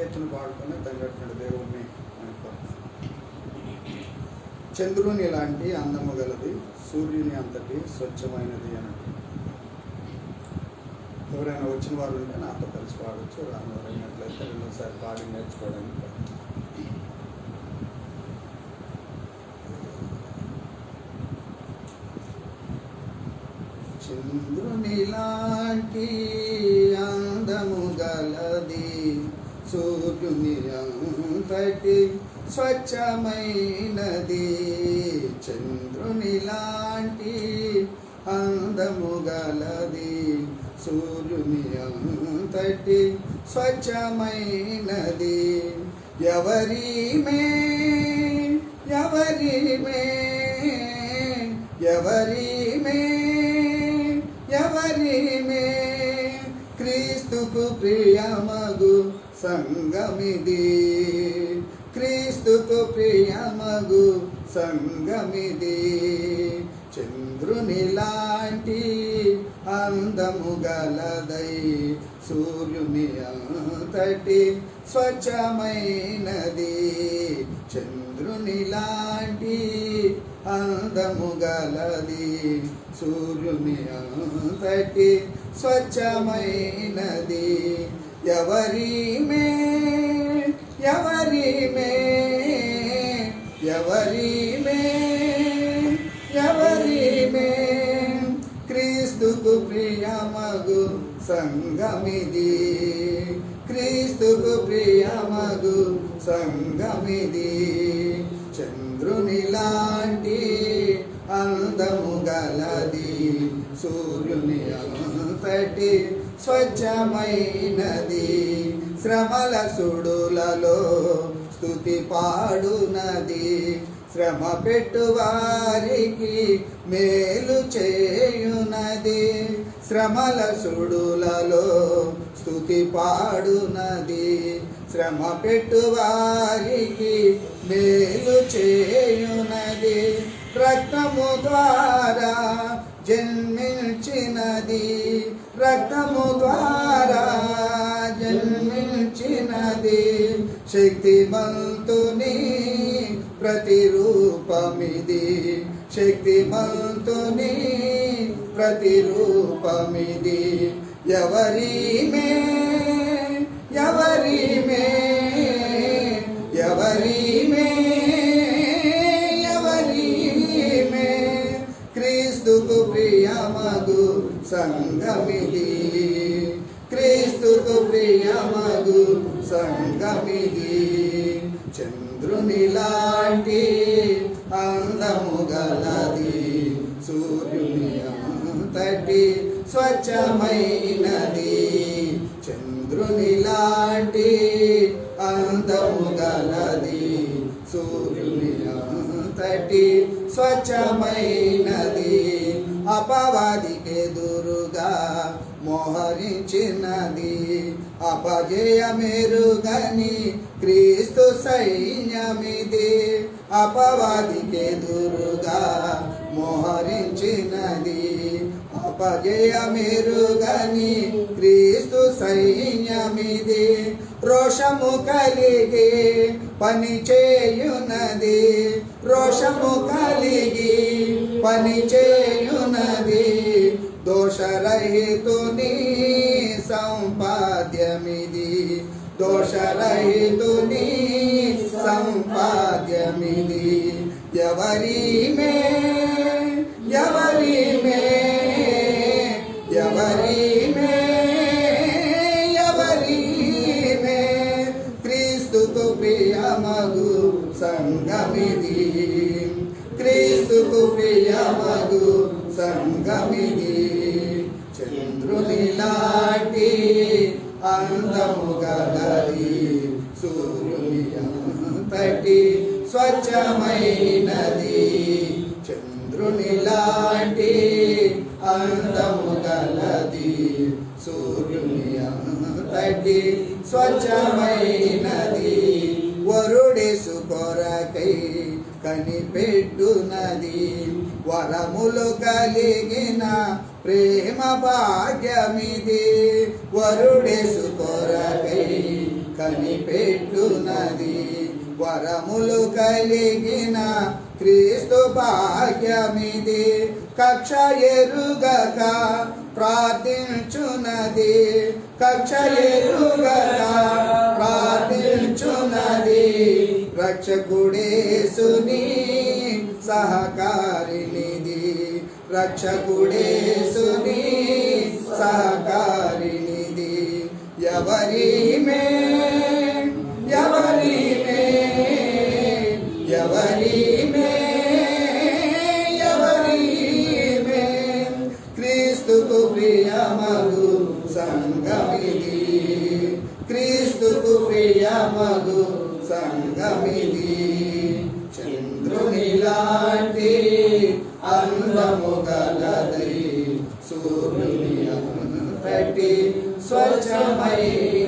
కీర్తన పాడుకుని తండ్రి దేవుణ్ణి చంద్రుని లాంటి అందము గలది సూర్యుని అంతటి స్వచ్ఛమైనది అని. ఎవరైనా వచ్చిన వారు ఉంటే నాతో కలిసి పాడవచ్చు రాని రెండోసారి పాడి నేర్చుకోవడానికి చంద్రుని లాంటి అందము గలది సూర్యుని అంతటి స్వచ్ఛమైనది. చంద్రుని లాంటి అందము గలది. సూర్యుని అంతటి స్వచ్ఛమైనది. ఎవరి మే ఎవరి మే క్రీస్తుకు ప్రియమగు సంగమిది. క్రీస్తుకు ప్రియమగు సంగమిది. చంద్రుని లాంటి అందము గలదై సూర్యుని అంతటి స్వచ్ఛమైనది. చంద్రుని లాంటి అందము గలది సూర్యుని అంతటి స్వచ్ఛమైనది. ఎవరి మే ఎవరి మే ఎవరి మే ఎవరి మే క్రీస్తుకు ప్రియమగు సంగమిది క్రీస్తుకు ప్రియమగు సంగమిది చంద్రుని లాంటి అందము గలది. సూర్యుని అంతటి స్వచ్ఛమైనది. శ్రమల సుడులలో స్థుతి పాడునది. శ్రమ పెట్టువారికి మేలు చేయునది. శ్రమల సుడులలో స్థుతి పాడునది. శ్రమ పెట్టువారికి మేలు చేయునది. రక్తము ద్వారా జన్మించినది. రక్తము ద్వారా జన్మించినది. శక్తిమంతుని ప్రతిరూపమిది. శక్తిమంతుని ప్రతిరూపమిది. ఎవరి మేవరి మేవరి మే సంగమిది. క్రీస్తుకు ప్రియమగు సంగమిది. చంద్రుని లాంటి అందము గలది సూర్యుని అంతటి స్వచ్ఛమైనది. చంద్రుని లాంటి అందము గలది సూర్యుని అంతటి స్వచ్ఛమైనది. అపవాదికి ఎదురుగా మోహరించినది. అపజయమెరుగని క్రీస్తు సైన్యమిది. అపవాదికి ఎదురుగా మోహరించినది. అపజయమెరుగని క్రీస్తు సైన్యమిది. రోషము కలిగి పని చేయునది. రోషము కలిగి పని చేయునది. దోషరహితుని సంపాద్యమిది. దోషరహితుని సంపాద్యమిది. ఎవరి మే ఎవరిమే కవిని చంద్రుని లాంటి అందము గలది సూర్యుని అంతటి స్వచ్ఛమైనది. చంద్రుని లాంటి అందము గలది సూర్యుని అంతటి స్వచ్ఛమైనది. వరుడేసు కొరకై కనిపెట్టునది. వరములు కలిగిన ప్రేమ భాగ్యమిది. వరుడేసు కొరకై కనిపెట్టునది. వరములు కలిగిన క్రీస్తు భాగ్యమిది. కక్ష ఎరుగక ప్రార్థించునది. కక్ష ఎరుగక ప్రార్థించునది. రక్షకుడేసుని సహకారినిది రక్షకుడేసుని సహకారినిది ఎవరి మే ఎవరి మే క్రీస్తుకు ప్రియమగు సంగమిది క్రీస్తుకు ప్రియమగు సంగమిది చంద్రునిలా అందము గలదై సూర్యుని అంతటి స్వచ్ఛమైనది